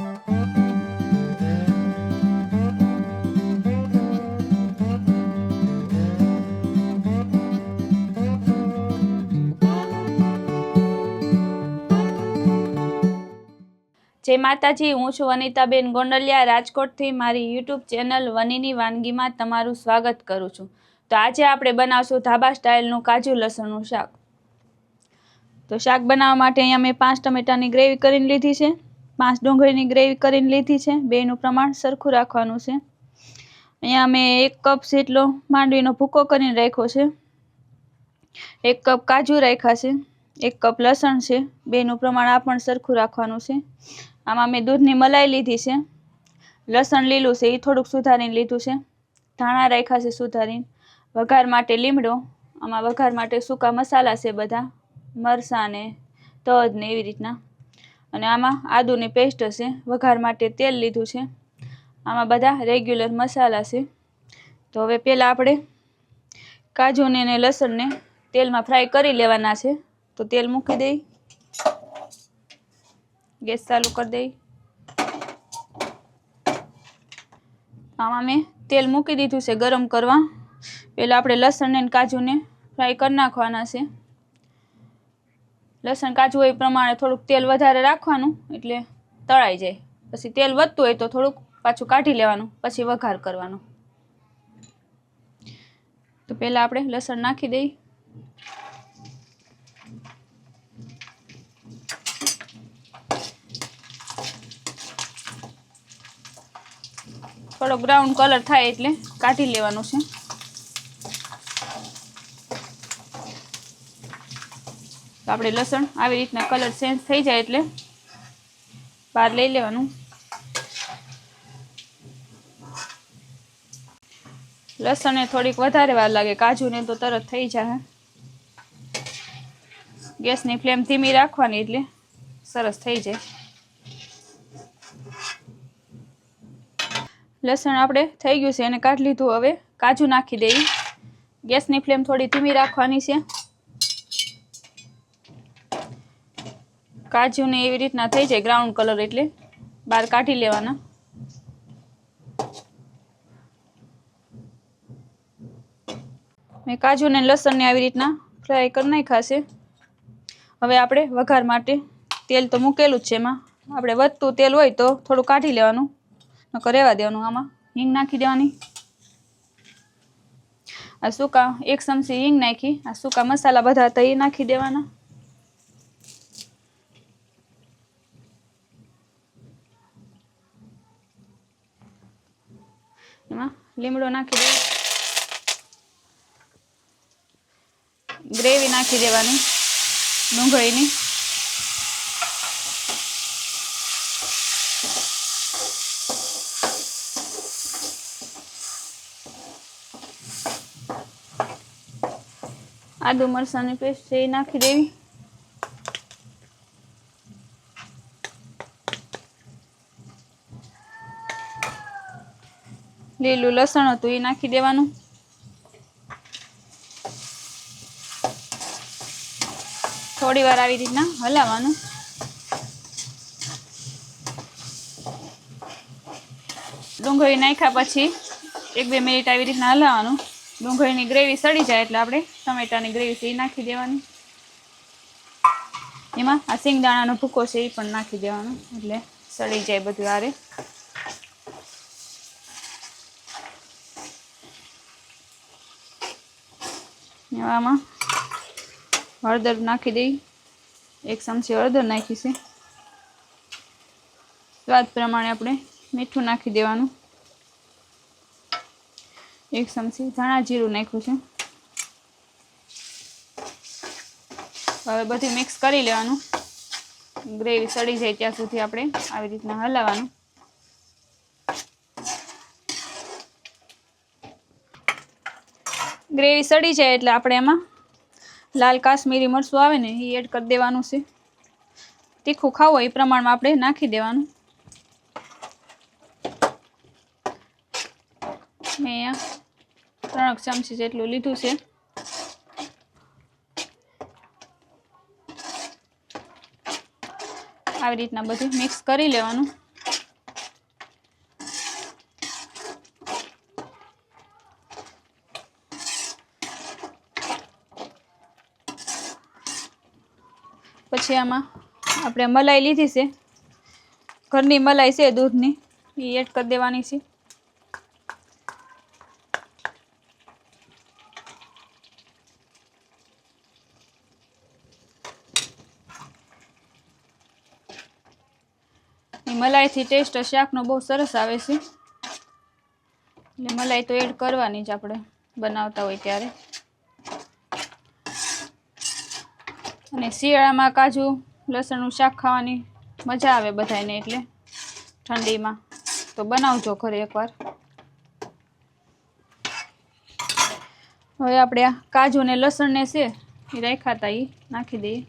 જય માતાજી, હું છું વનિતાબેન ગોંડલિયા. રાજકોટથી મારી યુટ્યુબ ચેનલ વનીની વાનગીમાં તમારું સ્વાગત કરું છું. તો આજે આપણે બનાવશું ધાબા સ્ટાઇલનું કાજુ લસણનું શાક. તો શાક બનાવવા માટે અહીંયા મેં પાંચ ટમેટાની ગ્રેવી કરીને લીધી છે. પાંચ ડુંગળીની ગ્રેવી કરીને લીધી છે. બેનું પ્રમાણ સરખું રાખવાનું છે. અહીંયા મેં એક કપ જેટલો માંડવીનો ભૂકો કરીને રાખ્યો છે. એક કપ કાજુ રાખ્યા છે. એક કપ લસણ છે. બેનું પ્રમાણ આ પણ સરખું રાખવાનું છે. આમાં મેં દૂધની મલાઈ લીધી છે. લસણ લીલું છે. એ થોડુંક સુધારીને લીધું છે. ધાણા રાખ્યા છે સુધારીને. વઘાર માટે લીમડો. આમાં વઘાર માટે સૂકા મસાલા છે બધા. મરચાં ને તજ ને એવી રીતના. અને આમાં આદુની પેસ્ટ છે વઘાર માટે તેલ લીધું છે. આમાં બધા રેગ્યુલર મસાલા છે. તો હવે પહેલાં આપણે કાજુને ને લસણને તેલમાં ફ્રાય કરી લેવાના છે. તો તેલ મૂકી દઈ. ગેસ ચાલુ કરી દઈ. આમાં મેં તેલ મૂકી દીધું છે ગરમ કરવા. પહેલાં આપણે લસણને કાજુને ફ્રાય કરી નાખવાના છે. લસણ કાજુ એ પ્રમાણે થોડુંક તેલ વધારે રાખવાનું, એટલે તળાઈ જાય. પછી તેલ વધતું હોય તો થોડુંક પાછું કાઢી લેવાનું, પછી વઘાર કરવાનો. તો પહેલાં આપણે લસણ નાખી દઈ. થોડો બ્રાઉન કલર થાય એટલે કાઢી લેવાનું છે. આપણે લસણ આવી રીતના કલર ચેન્જ થઈ જાય એટલે બહાર લઈ લેવાનું. લસણને થોડીક વધારે વાર લાગે, કાજુને તો તરત થઈ જાય ગેસની ફ્લેમ ધીમી રાખવાની એટલે સરસ થઈ જાય. લસણ આપણે થઈ ગયું છે, એને કાઢી લીધું હવે. કાજુ નાખી દઈ ગેસની ફ્લેમ થોડી ધીમી રાખવાની છે. કાજુને એવી રીતના થઈ જાય બ્રાઉન કલર એટલે બહાર કાઢી લેવાના. મેં કાજુને લસણને આવી રીતના ફ્રાય કરી નાખ્યા છે. હવે આપણે વઘાર માટે તેલ તો મૂકેલું જ છે એમાં. આપણે વધતું તેલ હોય તો થોડું કાઢી લેવાનું. નકર રહેવા દેવાનું આમાં. હિંગ નાખી દેવાની. આ સૂકા એક ચમચી હિંગ નાખી. આ સૂકા મસાલા બધા હતા નાખી દેવાના. એમાં લીમડો નાખી દે ગ્રેવી નાખી દેવાની ડુંગળીની. આદુ મરસાની પેસ્ટ એ નાખી દેવી. લીલું લસણ હતું, એ નાખી દેવાનું. થોડી વાર આવી રીતના હલાવવાનું. ડુંગળી નાખ્યા પછી એક બે મિનિટ આવી રીતના હલાવવાનું. ડુંગળીની ગ્રેવી સડી જાય એટલે આપણે ટમેટાની ગ્રેવી છે એ નાખી દેવાની. એમાં આ સિંગદાણાનો ભૂકો છે એ પણ નાખી દેવાનો, એટલે સડી જાય બધું આરે. આમાં હળદર નાખી દઈ. એક ચમચી હળદર નાખી છે. સ્વાદ પ્રમાણે આપણે મીઠું નાખી દેવાનું. એક ચમચી ધાણા જીરું નાખ્યું છે. હવે બધું મિક્સ કરી લેવાનું. ગ્રેવી સડી જાય ત્યાં સુધી આપણે આવી રીતના હલાવવાનું. ગ્રેવી સડી જાય એટલે આપણે એમાં લાલ કાશ્મીરી મરચું આવે ને એ એડ કરી દેવાનું છે. તીખું ખાવું હોય એ પ્રમાણમાં આપણે નાખી દેવાનું. મેં અહીંયા ત્રણ ચમચી જેટલું લીધું છે. આવી રીતના બધું મિક્સ કરી લેવાનું. પછી આમાં આપણે મલાઈ લીધી છે. ઘરની મલાઈ છે દૂધની. એ એડ કરી દેવાની છે. મલાઈથી ટેસ્ટ શાકનો બહુ સરસ આવે છે. એટલે મલાઈ તો એડ કરવાની જ આપણે બનાવતા હોય ત્યારે. અને શિયાળામાં કાજુ, લસણનું શાક ખાવાની મજા આવે બધાને એટલે ઠંડીમાં. તો બનાવજો ઘરે એકવાર. હવે આપણે આ કાજુ ને લસણને છે એ રાખ્યા હતા એ નાખી દઈએ.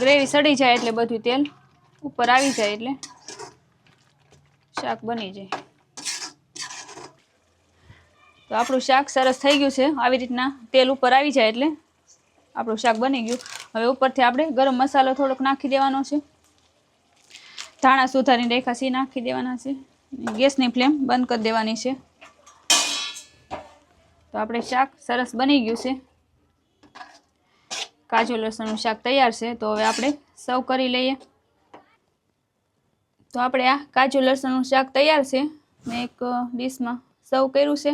ગ્રેવી સડી જાય એટલે બધું તેલ ઉપર આવી જાય એટલે. શાક બની જાય. તો આપણું શાક સરસ થઈ ગયું છે. આવી રીતના તેલ ઉપર આવી જાય એટલે આપણું શાક બની ગયું. હવે ઉપરથી આપણે ગરમ મસાલો થોડોક નાખી દેવાનો છે. ધાણા સુધારીને રેખા સી નાખી દેવાના છે. ગેસની ફ્લેમ બંધ કરી દેવાની છે. તો આપણે શાક સરસ બની ગયું છે. કાજુ લસણનું શાક તૈયાર છે. તો હવે આપણે સર્વ કરી લઈએ. તો આપણે આ કાજુ લસણનું શાક તૈયાર છે. મેં એક ડીશમાં સર્વ કર્યું છે.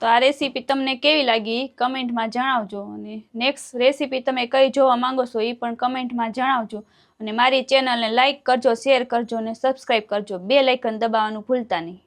તો આ રેસીપી તમને કેવી લાગી કમેન્ટમાં જણાવજો અને નેક્સ્ટ રેસીપી તમે કઈ જોવા માંગો છો એ પણ કમેન્ટમાં જણાવજો. અને મારી ચેનલને લાઇક કરજો, શેર કરજો અને સબસ્ક્રાઈબ કરજો. બે લાઇકન દબાવવાનું ભૂલતા નહીં.